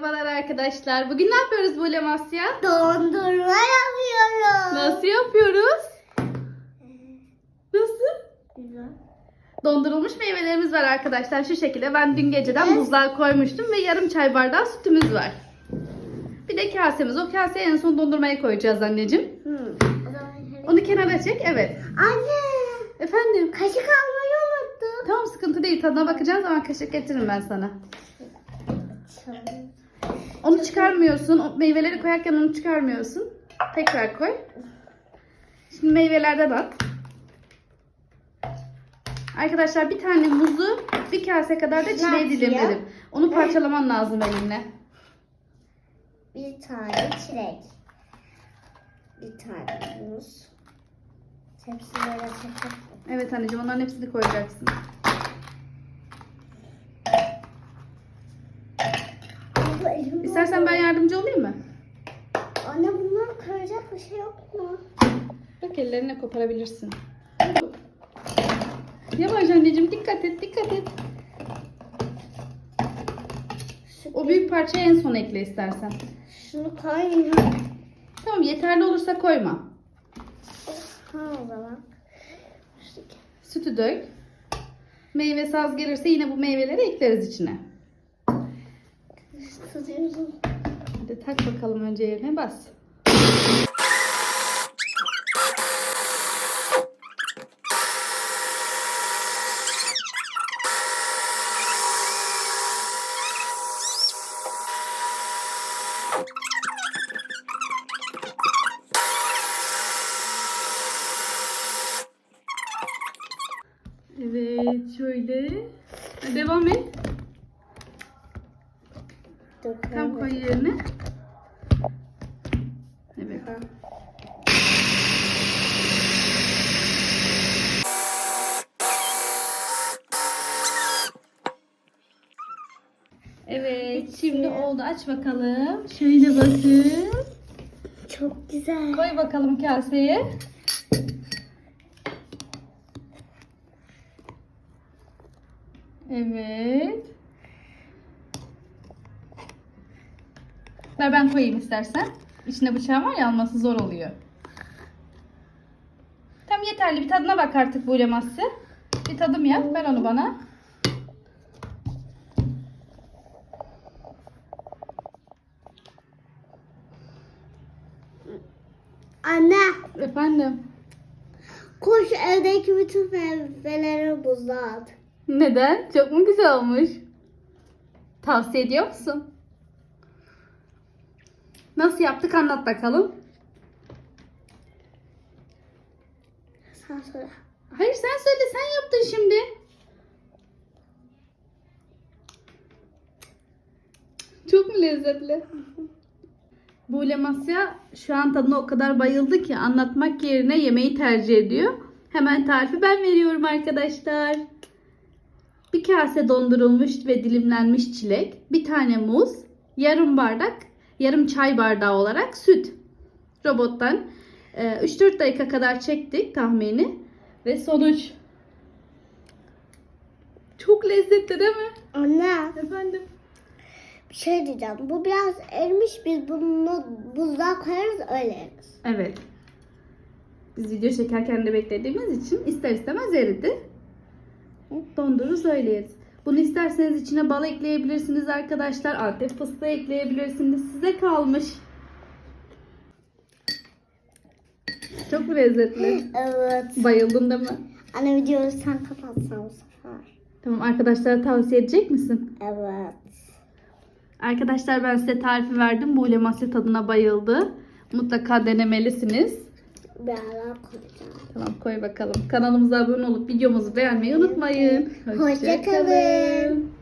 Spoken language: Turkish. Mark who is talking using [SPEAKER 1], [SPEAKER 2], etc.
[SPEAKER 1] Merhabalar arkadaşlar. Bugün ne yapıyoruz Bulem Asya?
[SPEAKER 2] Dondurma yapıyorum.
[SPEAKER 1] Nasıl yapıyoruz? Nasıl?
[SPEAKER 2] Güzel.
[SPEAKER 1] Dondurulmuş meyvelerimiz var arkadaşlar. Şu şekilde ben dün geceden buzluğa koymuştum ve yarım çay bardağı sütümüz var. Bir de kasemiz. O kaseye en son dondurmayı koyacağız anneciğim.
[SPEAKER 2] Hı. Hadi-
[SPEAKER 1] Onu kenara çek. Evet.
[SPEAKER 2] Anne.
[SPEAKER 1] Efendim.
[SPEAKER 2] Kaşık almayı unuttum.
[SPEAKER 1] Tamam sıkıntı değil. Tadına bakacağız ama kaşık getiririm ben sana. Onu çıkarmıyorsun. O meyveleri koyarken onu çıkarmıyorsun. Tekrar koy. Şimdi meyvelerden at. Arkadaşlar bir tane muzu bir kase kadar da çileği dilimledim. Onu parçalaman lazım elinle.
[SPEAKER 2] Bir tane çilek. Bir tane muz. Hepsi böyle takıp.
[SPEAKER 1] Evet anneciğim onların hepsini koyacaksın.
[SPEAKER 2] Bu elim
[SPEAKER 1] İstersen ben yardımcı olayım mı?
[SPEAKER 2] Anne bunları kıracak bir şey yok mu?
[SPEAKER 1] Bak ellerine koparabilirsin. Yavaş anneciğim dikkat et dikkat et.
[SPEAKER 2] Şu,
[SPEAKER 1] O büyük parçayı en son ekle istersen.
[SPEAKER 2] Şunu koyayım.
[SPEAKER 1] Tamam yeterli olursa koyma.
[SPEAKER 2] Ha o zaman. Şu-
[SPEAKER 1] Sütü dök. Meyve saz gelirse yine bu meyveleri ekleriz içine.
[SPEAKER 2] Tutuyorsun.
[SPEAKER 1] Hadi tak bakalım önce yerine bas. Evet şöyle. Devam et. Tam koy yerine. Evet. Evet şimdi oldu aç bakalım. Şöyle bakın.
[SPEAKER 2] Çok güzel.
[SPEAKER 1] Koy bakalım kaseye. Evet. Ver ben koyayım istersen. İçine bıçağım var ya alması zor oluyor. Tam yeterli. Bir tadına bak artık bu leması. Bir tadım yap. Ver onu bana.
[SPEAKER 2] Anne
[SPEAKER 1] Efendim.
[SPEAKER 2] koş evdeki bütün meyveleri buzluğa at.
[SPEAKER 1] Neden? Çok mu güzel olmuş? Tavsiye ediyor musun? Nasıl yaptık anlat bakalım.
[SPEAKER 2] Sen söyle.
[SPEAKER 1] Hayır sen söyle sen yaptın şimdi. Çok mu lezzetli? Bu Lemasya şu an tadına o kadar bayıldı ki anlatmak yerine yemeği tercih ediyor. Hemen tarifi ben veriyorum arkadaşlar. Bir kase dondurulmuş ve dilimlenmiş çilek, bir tane muz, yarım bardak, yarım çay bardağı olarak süt. Robottan e, 3-4 dakika kadar çektik tahmini ve sonuç çok lezzetli değil mi?
[SPEAKER 2] Anne
[SPEAKER 1] Efendim?
[SPEAKER 2] bir şey diyeceğim. Bu biraz erimiş. Biz bunu buzluğa koyarız öyle yeriz.
[SPEAKER 1] Evet. Biz video çekerken de beklediğimiz için ister istemez eridi. Dondururuz öyle yeriz. Bunu isterseniz içine bal ekleyebilirsiniz arkadaşlar. Antep fıstığı ekleyebilirsiniz. Size kalmış. Çok lezzetli.
[SPEAKER 2] Evet.
[SPEAKER 1] Bayıldın değil mi?
[SPEAKER 2] Anne videoyu sen kapatsan bu sefer.
[SPEAKER 1] Tamam arkadaşlara tavsiye edecek misin?
[SPEAKER 2] Evet.
[SPEAKER 1] Arkadaşlar ben size tarifi verdim. Bu lemasya tadına bayıldı. Mutlaka denemelisiniz.
[SPEAKER 2] Ara koyacağım.
[SPEAKER 1] Tamam koy bakalım. Kanalımıza abone olup videomuzu beğenmeyi unutmayın.
[SPEAKER 2] Hoşça kalın.